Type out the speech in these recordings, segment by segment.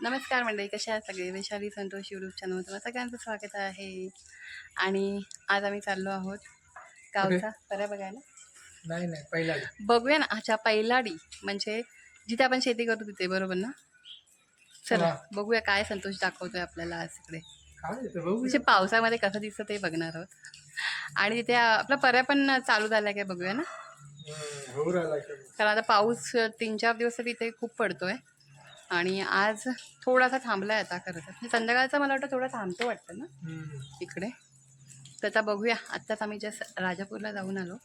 नमस्कार मंडळी कशा आहात सगळे? वैशाली संतोष युट्यूब चॅनल तुम्हाला सगळ्यांचं स्वागत आहे. आणि आज आम्ही चाललो आहोत गावचा पर्या बघायला. नाही नाही पहिला बघूया ना अच्छा पैलाडी म्हणजे जिथे आपण शेती करतो तिथे बरोबर ना? चला. बघूया काय संतोष दाखवतोय आपल्याला आज इकडे. म्हणजे पावसामध्ये कसं दिसतं ते बघणार आहोत. आणि तिथे आपला पर्या पण चालू झाला काय बघूया ना. कारण आता पाऊस तीन चार दिवस तरी इथे खूप पडतोय. आणि आज थोडासा थांबलाय आता खरं तर. म्हणजे संध्याकाळचा मला वाटतं थोडा थांबतो वाटतं ना. इकडे. तर आता बघूया. आत्ताच आम्ही जस्ट राजापूरला जाऊन आलो.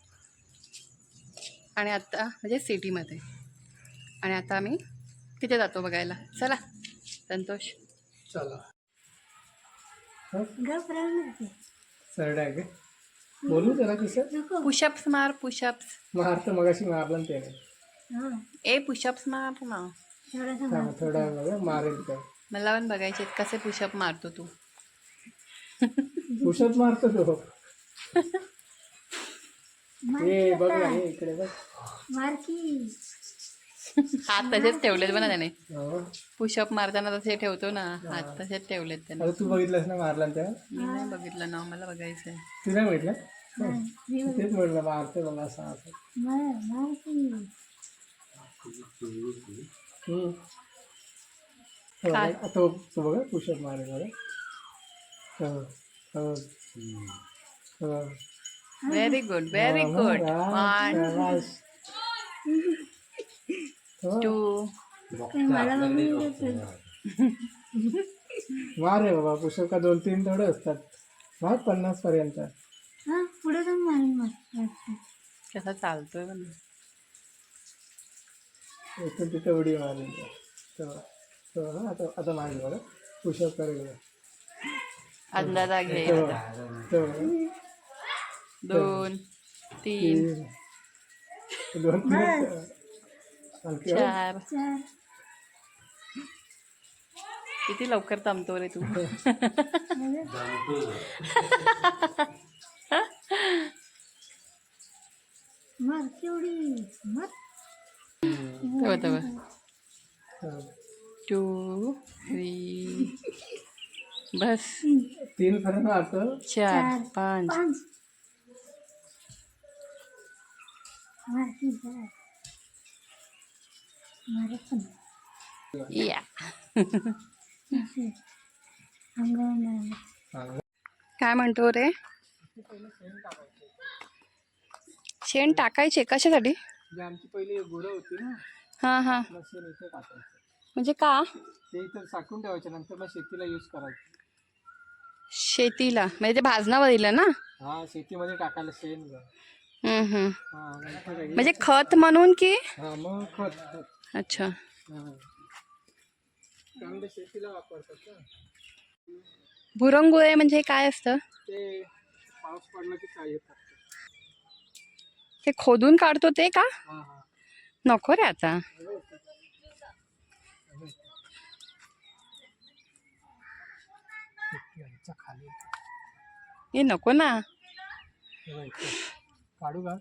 आणि आत्ता म्हणजे सिटीमध्ये. आणि आता आम्ही तिथे जातो बघायला. चला. संतोष. चला. सरडा आहे बोलू जरा कसं पुशअप्स मार पुशअप्स. मारत मगाशी मारलं त्याने. ए पुशअप्स मार ना थांब, थोडा वेळ बघा मारेल तर मला पण बघायचे कसे पुशअप मारतो तू. पुषप मारतो तो. ये बघ ना, ये इकडे बघ. हात तसेच ठेवलेत बघा त्याने. हो. पुशअप मारताना तसे ठेवतो ना हात तसेच ठेवलेत त्याने. आता तू बघितलंस ना मारला ना तेव्हा मी नाही बघितलं ना मला बघायचं आहे तू नाही बघितलं. तेच म्हटलं मारते बघा असं. काय? बघ, तो तो बघा पुषप मारेल बघा. व्हेरी गुड व्हेरी गुड हा, वन टू मार रे बाबा पुषप का दोन तीन थोडे असतात. मार पन्नास पर्यंत. पुढे जाऊन मारेन मग. कसा चालतोय पण इथून तिथे उडी मारेल. तो. तो बघा, आता आता बघा. अंदाजा घे. दोन तीन. दोन हो. चार. किती लवकर थांबतो रे तू? मार केवढी? मार. तेव्हा तेव्हा. हा. टू थ्री बस. तीन चार पाच. या. काय म्हणतो रे? शेण टाकायचे कशासाठी? जी आमची पहिली गुरं होती ना हां हां. म्हणजे का? ते इथं साठवून ठेवायच्या नंतर मग शेतीला यूज करायचं. शेतीला? म्हणजे ते भाजनावर दिलं ना? हा शेतीमध्ये टाकायला शेण गं. हम्म, हम्म. हा नंतर हे- म्हणजे खत म्हणून की? हा मग खत. खत. अच्छा. हा. चांगलं शेतीला वापरतात ना. भुरंगुळे म्हणजे काय असतं? ते पाऊस पडला की काय येतात. ते खोदून काढतो ते का? हा हा. नको रे आता. यांच्या खाली हे नको ना हे बघ इथे. काढू का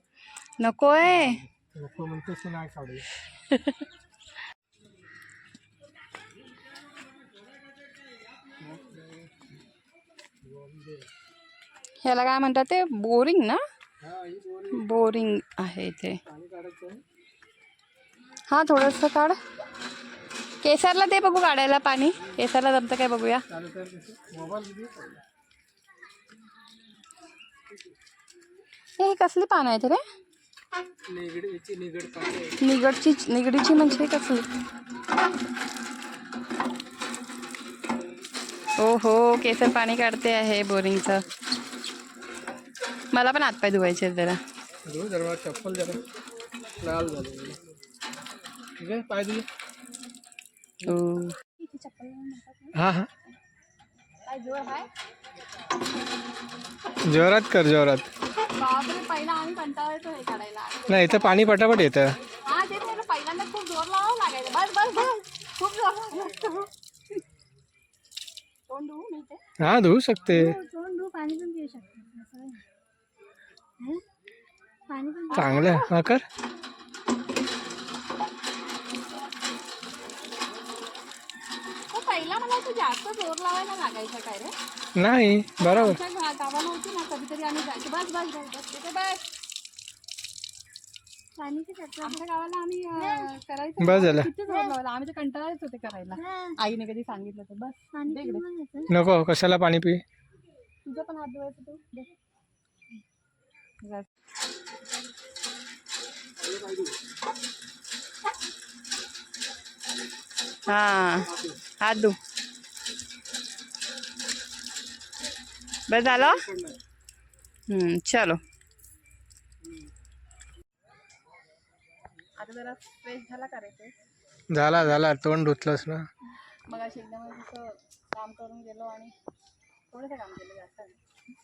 नकोय नको म्हणतेस नाही काढू ह्याला काय म्हणतात ते बोरिंग ना हा ही बोरी बोरिंग आहे इथे पाणी काढायचं आहे. हां थोडंसं काढ केसरला ते बघू काढायला पाणी. केसरला जमतं काय बघूया. हे कसली पानं आहेत रे? निगडची निगडीची म्हणजे कसली? ओ हो केसर पाणी काढते आहे बोरिंगचं. मला पण हातपाय धुवायचे जरा. चप्पल जरा. लाल झाले. ठीक आहे पाय तुझे हा हा. जोरात कर जोरात. हे नाही इथं पाणी पटापट येतं. हा ते मला पहिल्यांदा खूप जोर लावावं लागायचं बस बस बस खूप जोर लागतो तोंड धुवू मी ते हा धुवू शकते तोंड धुवू पाणी पण पिऊ शकतो असं आहे. है? पाणी पण चांगलं आहे. हा कर पहिला मला वाटतं जास्त जोर लावायला लागायचा काय रे? नाही बरोबर. आमच्या गा- गावाला होती ना कधीतरी आम्ही जायचो. बस बस बस बस तिथे आमच्या गावाला आम्ही अं, करायचो. बस झालं. किती जोर लावायला? आम्ही तर कंटाळाच होते करायला. आईने कधी सांगितलं तर बस. दे इकडे. नको कशाला पाणी पी तुझं पण हात धुवायचं तू. दे. बस. हा हात धु बस झालं? हम्म, चलो. आता जरा फ्रेश झाला करायचं झाला झाला. तोंड धुतलंस ना? मग अशी एकदम असं काम करून गेलो आणि थोडंसं काम केलं जास्त नाही.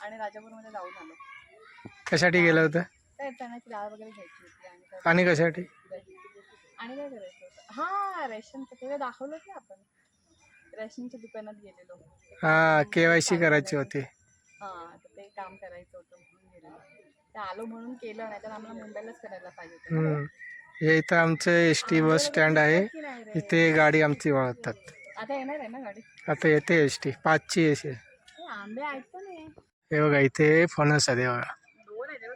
आणि राजापूरमध्ये जाऊन आलो. कशासाठी गेलं होतं? काय डाळ वगैरे घ्यायची होती आणि कशासाठी? आणि काय करायचं होतं? हा रेशनचं तेव्हा दाखवलं की आपण. रेशनच्या दुकानात गेलेलो. हा के वाय सी करायची होती. हा तर ते काम करायचं होतं म्हणून गेलेलो. ते आलो म्हणून केलं नाही तर आम्हाला मुंबईलाच करायला पाहिजे होतं. हम्म. हे इथं आमचं एस टी बस स्टँड आहे. की नाही रे? इथे गाडी आमची वळतात आता येणार आहे ना गाडी? आता येते एस टी. पाचची एस ए, आंबे आहेत पण आहे हे बघा इथे फणस आहे हे बघा.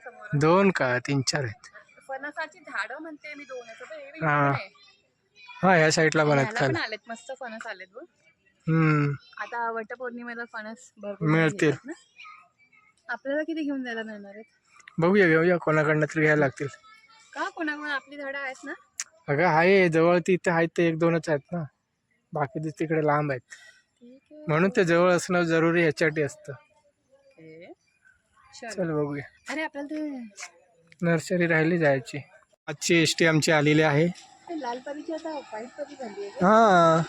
समोर? दोन का? तीन चार आहेत. फणसाची झाडं म्हणते मी दोन पण हे हा. हा ह्या साईडला ह्याला पण खाली आलेत मस्त फणस आलेत बघ. हम्म. आता वटपौर्णिमेला फणस भरपूर मिळतील. ना. आपल्याला किती घेऊन जायला मिळणार आहेत? बघूया घेऊया. कोणाकडनं तरी घ्यायला लागतील. का कोणाकोण आपली झाडं आहेत ना? अगं आहे. जवळ ती इथे आहेत ते एक दोनच आहेत ना. बाकी ते तिकडे लांब आहेत. ठीक आहे. म्हणून ते जवळ असणं जरुरी ह्याच्यासाठी असतं. ओके. चल. चल. बघूया. अरे आपल्याला ते नर्सरी राहिली जायची. आजची एस टी आमची आलेली आहे. हा.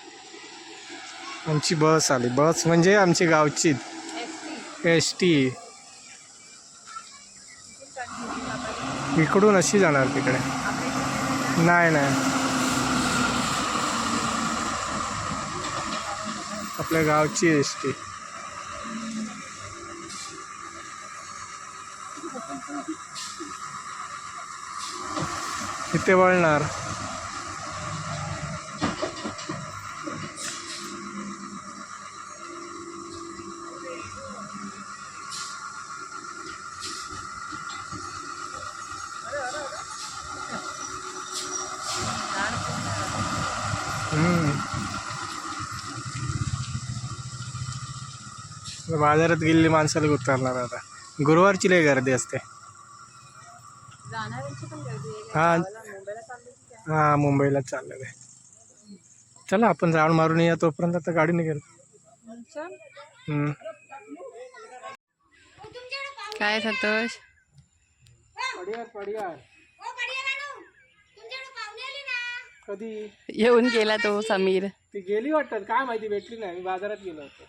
आमची बस आली. बस म्हणजे आमची गावची. एस टी इकडून अशी जाणार तिकडे. नाही नाही. आपल्या गावची एस टी इथे वळणार. हम्म. बाजारात गेलेली माणसाला उतरणार आता. गुरुवारची लय गर्दी असते. हा गावाला मुंबईला चालली की काय हा मुंबईला चाललेलं आहे चला आपण राऊंड मारून या तोपर्यंत आता गाडी निघेल. काय संतोष? कधी? येऊन गेला तो समीर. ती गेली वाटत. काय माहिती भेटली नाही. मी बाजारात गेलो होतो.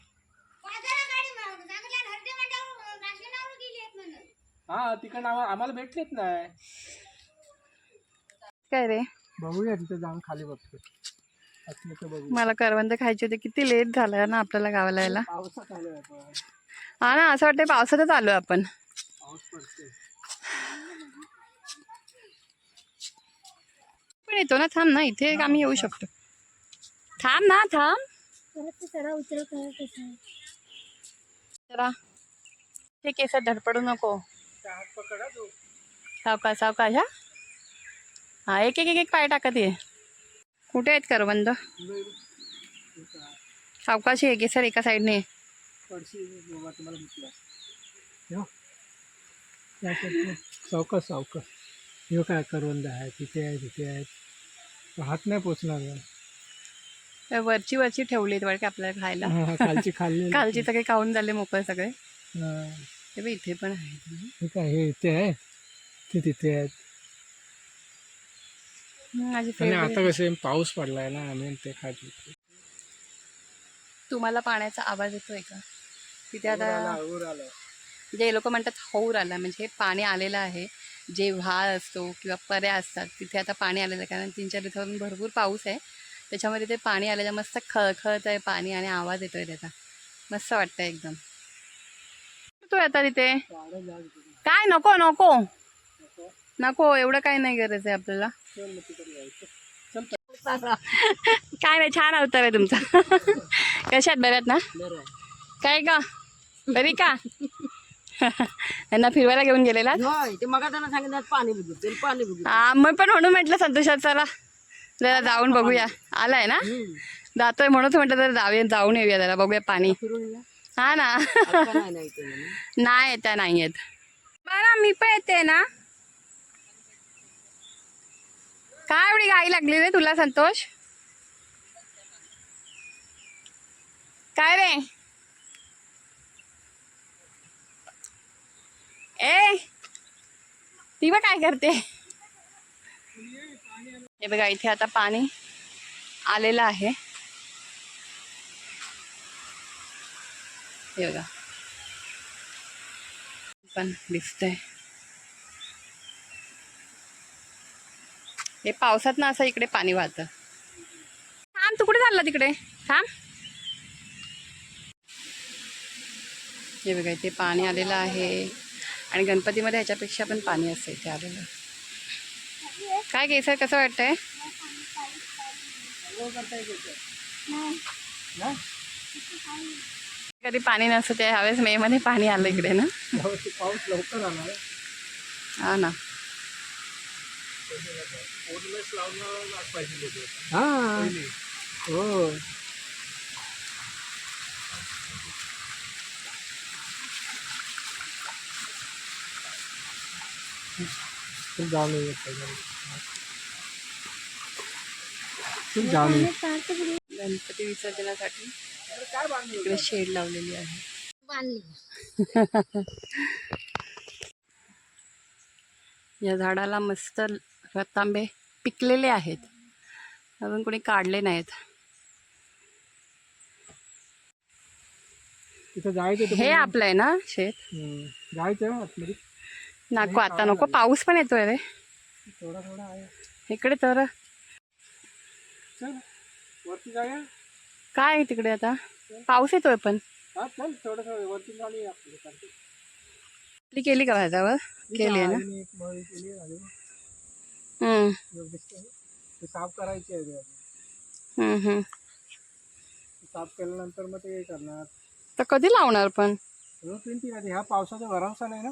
हा आम्हा- आम्हाला भेटलीच नाही. काय रे? बघूया तिथे जाऊन खाली बघतो. असलं तर बघू मला करवंद खायची होती किती लेट झालं ना आपल्याला गावाला यायला. पावसात आलोय आपण हा ना असं वाटतं पावसातच आलो आपण. पाऊस पण येतो ना थांब ना इथे एक आम्ही येऊ शकतो. थांब ना थांब. जरा ते केस धडपडू नको. तू. सावकाश सावकाश हा हा एक एक एक एक पाय टाकत ये. कुठे आहेत करवंद? सावकाश ये केसर एका साईडने? हो. सावकाश सावकाश. ह्यो काय करवंद आहे तिथे आहे तिथे आहे हात नाही पोचणार का? वरची वरची ठेवली आहेत वाटते आपल्याला खायला. हा, खालची खाल्ली. कालची सगळे खाऊन झाले मोकळे सगळे. हा. इथे पण आहेत. हे काय हे इथे आहे? ते तिथे आहेत. माझी आणि favorite. आता कसे पाऊस पडलाय ना आम्ही ते खात होतो. तुम्हाला पाण्याचा आवाज येतोय का? तिथे आता. जे लोक म्हणतात हौर आला म्हणजे पाणी आलेलं आहे. जे व्हाळ असतो किंवा पर्या असतात तिथे आता पाणी आलेलं आहे. कारण तीन चार दिवसापासून भरपूर पाऊस आहे. त्याच्यामध्ये ते पाणी आलेलं मस्त खळखळत आहे पाणी आणि आवाज येतोय त्याचा. मस्त वाटतं एकदम. तो आता तिथे. काय? नको नको. नको एवढं काही नाही गरज आहे आपल्याला. चल मग तिकडे जायचं. चल काय नाही छान अवतार आहे तुमचा. कशात बऱ्यात ना? काय का बरी का? त्यांना फिरवायला घेऊन गेलेला? हा मग पण म्हणून म्हटलं संतोषात चला. जरा जाऊन बघूया. आलाय ना? जातोय म्हणून म्हटलं जरा जाऊया जाऊन येऊया जरा बघूया पाणी. हा ना. नाही त्या नाही येत. बरं मी पण येते ना? काय एवढी गाई लागली रे तुला संतोष? काय रे? ए ती बघ काय करते. हे बघा इथे आता पाणी आलेलं आहे. हे बघा. पण दिसतंय. हे पावसात ना असं इकडे पाणी वाहतं. थांब तू कुठे चालला तिकडे? थांब. हे बघा इथे पाणी आलेलं आहे. आणि गणपतीमध्ये ह्याच्यापेक्षा पण पाणी असतं इथे आलेलं. काय केसर कसं वाटतंय? कधी पाणी नसतं ते ह्यावेळेस मे मध्ये पाणी आलं इकडे ना. पाऊस लवकर आला. हा ना. हा हो गणपती विसर्जनासाठी इकडे शेड लावलेली आहे या झाडाला मस्त रतांबे पिकलेले आहेत. अजून कोणी काढले नाहीत. हे आपलं आहे ना शेत. जायचं नको आता नको पाऊस पण येतोय रे. थोडा थोडा आहे. इकडे तर. काय आहे तिकडे आता? पाऊस येतोय पण. आपली केली का भाजावर? केली आहे ना? ते साफ करायची आहे ते. अजून. हम्म, हम्म. ते साफ केल्यानंतर मग ते हे करणार. तर कधी लावणार पण? रोज पेंटिंग आहे ह्या पावसाचा भरवसा नाही ना?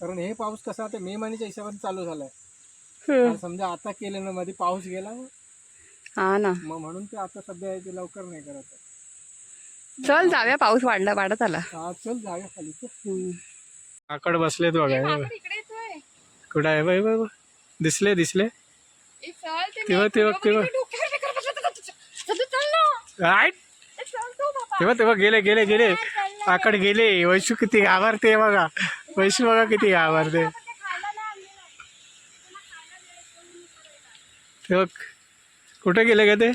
कारण हे पाऊस कसा आता मे महिन्याच्या हिशोबाने चालू झालाय. आता समजा आता केलं ना मध्ये पाऊस गेला मग हा ना. मग म्हणून ते आता सध्या आहे ते लवकर नाही करत आहे. चल जाऊया पाऊस वाढला वाढत आला. हा चल जाऊया खाली. आकड बसलेत बघा. कुठं आहे? बाई बाबा दिसले दिसले. तेव्हा तेव्हा तेव्हा तेव्हा तेव्हा गेले गेले गेले. आकड गेले. वैशू किती घाबरते बघा. वैशू बघा किती घाबरते. तेव्हा कुठे गेले का ते?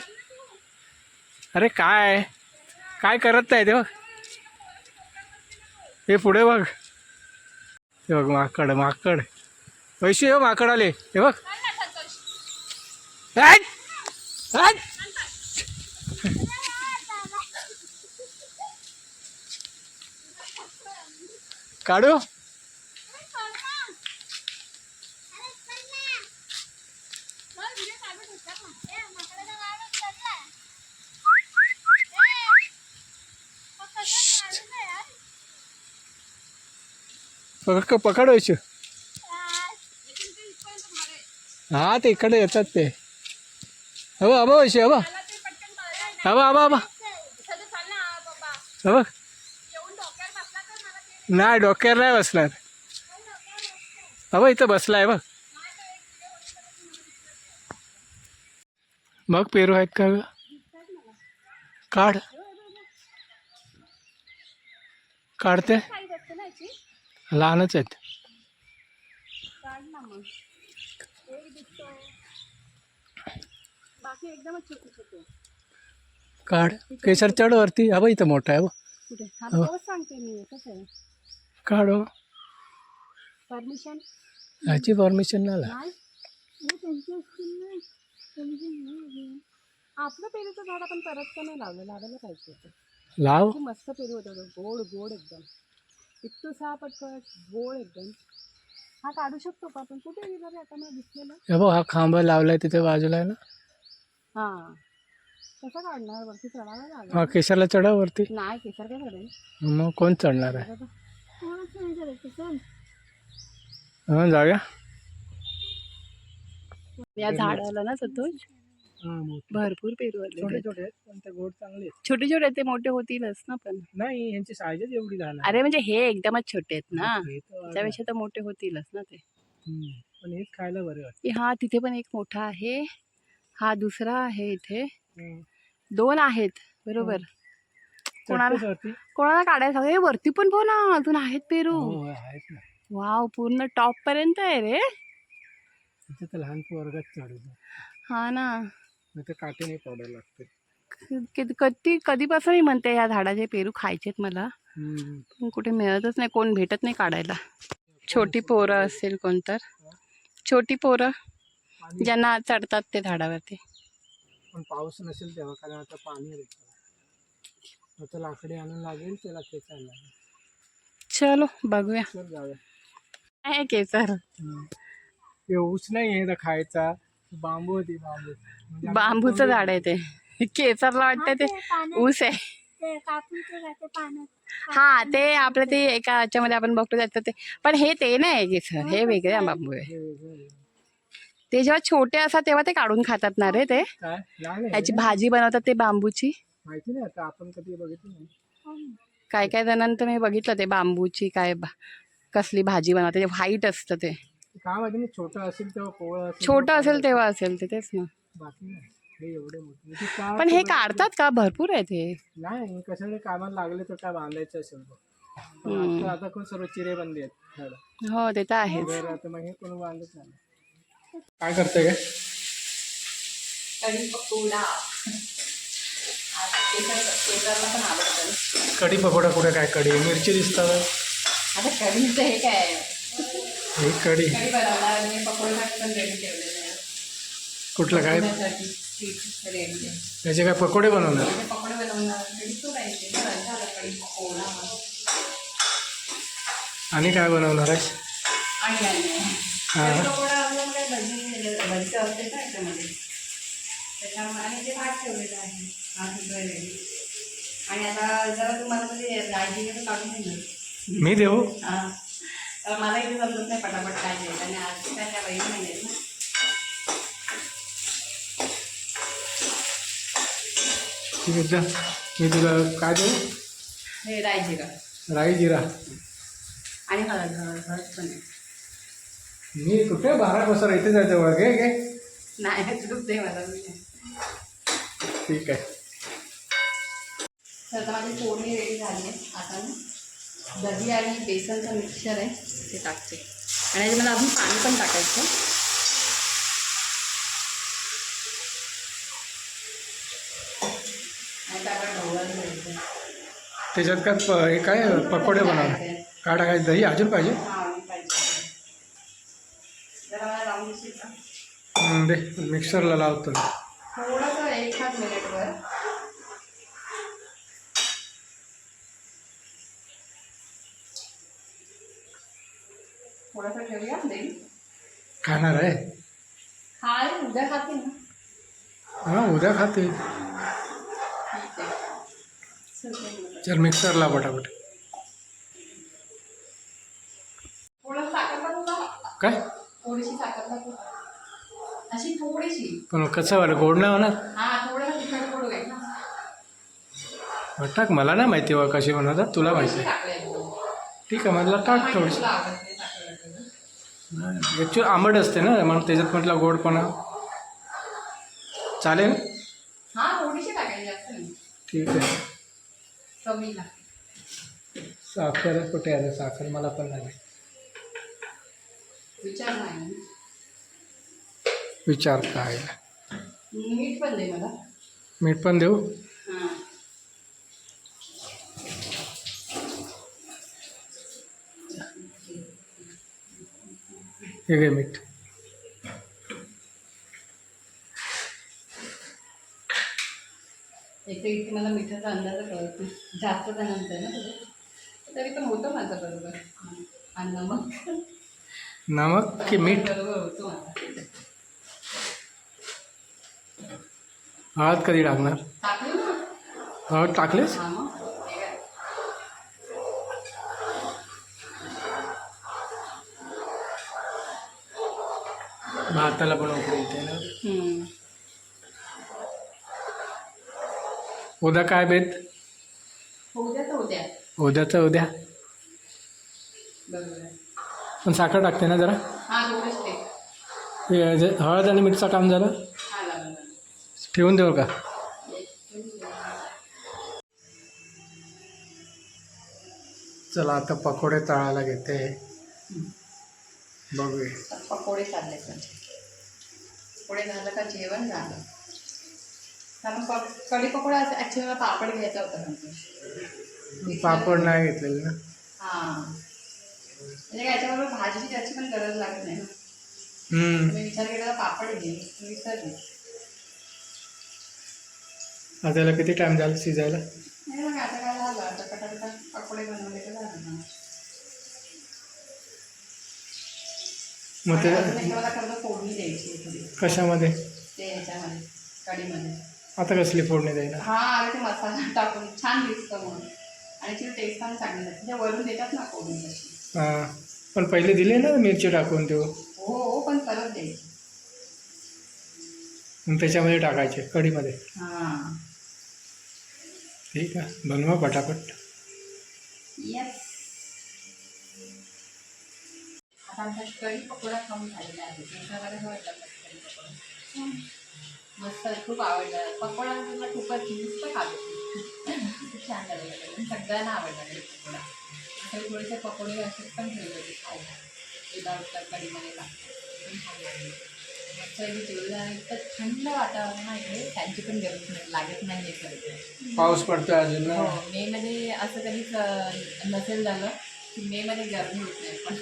अरे काय? काय करत नाही तेव्हा हे पुढे बघ. हे बघ माकड माकड. वैशू हे माकड आले हे बघ! काढू? पकड पकड वैशू हा ते इकडे येतात ते. हवं हवं वैशू हवं. हवं हवं हवं. हवं. नाही. डोक्यावर नाही बसणार. हवं इथं बसलाय बघ. मग पेरू आहेत का काढ. काढते. लहानच आहेत. काढ. केसर चढ वरती हवं इथं मोठं आहे कुठे? हा सांगते मी कसं आहे. काढ हो. परमिशन ह्याची परमिशन नाही लागत. नाही. हे त्यांचे असतील ना त्यांचे नाही. आपलं पेरूचं झाड आपण परत का नाही लावलं? लावायला पाहिजे होतं. लाव. मस्त पेरू होतं तो. गोड गोड एकदम. इतकं सहा पटकट गोड एकदम. हा काढू शकतो का आपण? कुठे गेला रे? आता मला दिसलेलं. हे बघ हा खांब लावलाय तिथे बाजूला आहे ना. हा. कसं काढणार? वरती चढायला लागेल हा केशरला चढा वरती. नाही केसर काय चढेल मग कोण चढणार आहे? कोणाच नाही करायचं चल. हा जाऊया या झाडाला ना सतोष हा मोठे. भरपूर पेरू आले छोटे छोटे आहेत पण ते गोड चांगले आहेत. छोटे छोटे ते मोठे होतीलच ना पण. नाही यांची साईजच एवढी लहान आहे. अरे म्हणजे हे एकदमच छोटे आहेत ना. हे तर त्यापेक्षा तर मोठे होतीलच ना ते. हम्म. पण हेच खायला बरे वाटत. ए, हा तिथे पण एक मोठा आहे. हा दुसरा आहे इथे. दोन आहेत बरोबर. कोणाला कोणाला काढायचं? हे वरती पण ना अजून आहेत पेरू. हो वाव पूर्ण टॉप पर्यंत आहे रे. लहान वर्गात हा ना. काटे नाही लागते. कधी कधीपासून मी म्हणते या झाडाचे पेरू खायचेत मला. कुठे मिळतच नाही कोण भेटत नाही काढायला. छोटी पोरं असेल कोण तर छोटी पोरं. ज्यांना चढतात ते झाडावरती. पण पाऊस नसेल तेव्हा कारण आता पाणी त्याच्यावर. आता लाकडे आणून लागेल त्याला खेचायला लागेल. चलो बघूया. चल जाऊया. आहे केसर. ऊस नाही आहे खायचा. बांबू होती बांबू. म्हणजे बांबूचं झाड आहे ते. केसरला वाटतं ते ऊस आहे. ते कापून ते का ते पाण्यात. हा ते आपलं ते एका याच्यामध्ये आपण बघतो त्याचं ते. पण हे ते नाही केसर. हे वेगळे बांबू आहे. हे वेगळं आहे. ते जेव्हा छोटे असतात तेव्हा ते काढून खातात ना रे ते. काय? लहान आहे याची हे? भाजी बनवतात ते बांबूची. माहिती नाही आता आपण कधी बघितलं नाही. काय काय जणांचं मी बघितलं ते बांबूची काय कसली भाजी बनवते ते व्हाईट असतं ते. ते काय माहिती नाही छोटं असेल तेव्हा कोवळं असेल छोटं असेल तेव्हा असेल ते तेच ना. बाकी नाही. हे एवढे मोठे. म्हणजे काय पण हे काढतात का? भरपूर आहेत हे नाही कशाने कामाला लागले तर काय बांधायचं असेल बघ. पण हम्म. आता आता कोण सर्व चिरेबंदी आहेत झाडं. हो ते तर आहेच. आता मग हे कोण बांधत नाही. काय करते काय कढी पकोडा. कुठे काय कढी? मिरची दिसतात आता कढीचं हे काय ही कढी. कढी पकोडे कुठलं काय? त्याचे काय पकोडे बनवणार? पकोडे कढी कढी पकोडा आणि काय बनवणार आहे आणि काय नाही. हा. काय भजी भजी असते ना याच्यामध्ये. त्याच्यामुळे आणि ते भात ठेवलेलं आहे हा सुद्धा रेडी आणि आता जरा तुम्हाला ते रायजी काढून देणार. मी देऊ? हा. मला इथे समजत नाही पटापट काय द्यायचं आणि आज काय त्या बहीण नाही ना. ठीक आहे जा. मी तुला काय देऊ? हे रायजिरा. राई जिरा आणि हळद हळद हळद पण आहे. मी कुठे? बारा वाजता इथे जायचं वर घे घे नाही दे मला. ठीक आहे. तर आता माझी फोडणी रेडी झाली आहे. आता मी दही आणि बेसनचं मिक्सचर आहे ते टाकते. आणि याच्यामध्ये अजून पाणी पण टाकायचं. त्याच्यात काय प- हे काय पकोडे बनवणार? काय टाकायचं? दही अजून पाहिजे. दे मिक्सरला लावतो. थोडंसं एक हात मिनिटवर थोडंसं ठेवूया दही खाणार आहे? खाल उद्या खाते ना. हां उद्या खाते. चल, मिक्सरला पटापट. काय? थोडीशी साखर अशी थोडीशी. पण कसं वाटलं? गोड नाही होणार? हा थोडं तिखट ना. टाक मला नाही माहिती बा कशी बनवतात तुला माहिती आहे. टाकलंय. ठीक आहे मला टाक थोडीशी. तुला आवडत नाही साखर टाकलेलं. ॲक्च्युअली आंबट असते ना म्हणून त्याच्यात म्हटलं गोडपणा. चालेल? हा थोडीशी टाकायची जास्त नाही. ठीक आहे. कमी लागते साखर कुठे आहे साखर मला पण नाही. विचार नाही. विचार काय मीठ पण दे मला. मीठ पण देऊ? हां. घे मीठ. तर इथे मला मिठाचा अंदाज कळत जास्त जणांचं आहे ना तरी पण होतं माझं बरोबर. आणि नमक? नमक की मीठ? बरोबर होतो माझा. हळद कधी टाकणार? हळद टाकलेस? भाताला पण उकळी येते ना. उद्या काय बेत? उद्या उद्याचं उद्या. पण साखर टाकते ना जरा? हळद आणि मीठचं काम झालं? ठेवून देऊ का? चला आता पकोडे तळायला घेते. बघूया. पकोडे चालले म्हणजे पकोडे झालं का जेवण झालं? पक कढी पकोडा ॲक्च्युली मला पापड घ्यायचा होता नंतर. पापड नाही घेतलेले ना? हां. म्हणजे याच्याबरोबर भाजीची त्याची पण गरज लागत नाही. मी विचार केला पापड घे विसरली. आता त्याला किती टाइम झाला शिजायला? मग ते कशामध्ये? आता कसली फोडणी द्यायला? हा अरे ते मसाला टाकून छान दिसतं म्हणून. आणि ती टेस्ट पण चांगली लागते. म्हणजे वरून देतात ना फोडणी तशी. हां. पण पहिले दिले ना मिरची टाकून देऊ हो हो पण परत द्यायची. मग त्याच्यामध्ये टाकायचे कढीमध्ये? हां. ठीक आहे बनवा पटापट आता कढी पकोडा खाऊन झालेला आहे. मस्त खूप आवडला. पकोडा तुला खूपच नुसतं खातो खूप छान झालेलं सगळ्यांना आवडला पकोडा. थोडेसे पकोडे असेच पण ठेवले होते खायला. विदाउट कढीमध्ये लागतात इतकं थंड वातावरण आहे त्यांची पण गरज नाही लागत नाही आहे पाऊस पडतोय अजून हो मेमध्ये असं कधीच नसेल झालं की मेमध्ये गरमी होत नाही. पण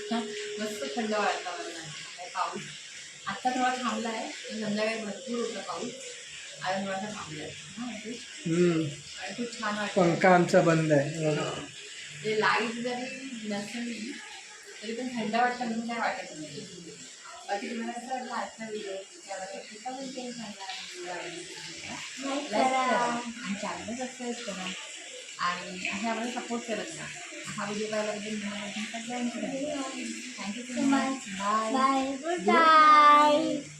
मस्त थंड वातावरण आहे. पाऊस. आत्ता थोडा थांबला आहे संध्याकाळी भरपूर होता पाऊस आज थोडासा थांबला आहे हां. आणि खूप छान वाटतं पंखा आमचा बंद आहे. ते लाइट जरी नसेल तरी पण थंड वाटतं म्हणून काय वाटत नाही. लाईक लाईक करा आणि हे आम्हाला सपोर्ट करत राहा हा व्हिडिओ पाहिल्याबद्दल धन्यवाद सगळ्यांचे thank you so much bye bye goodbye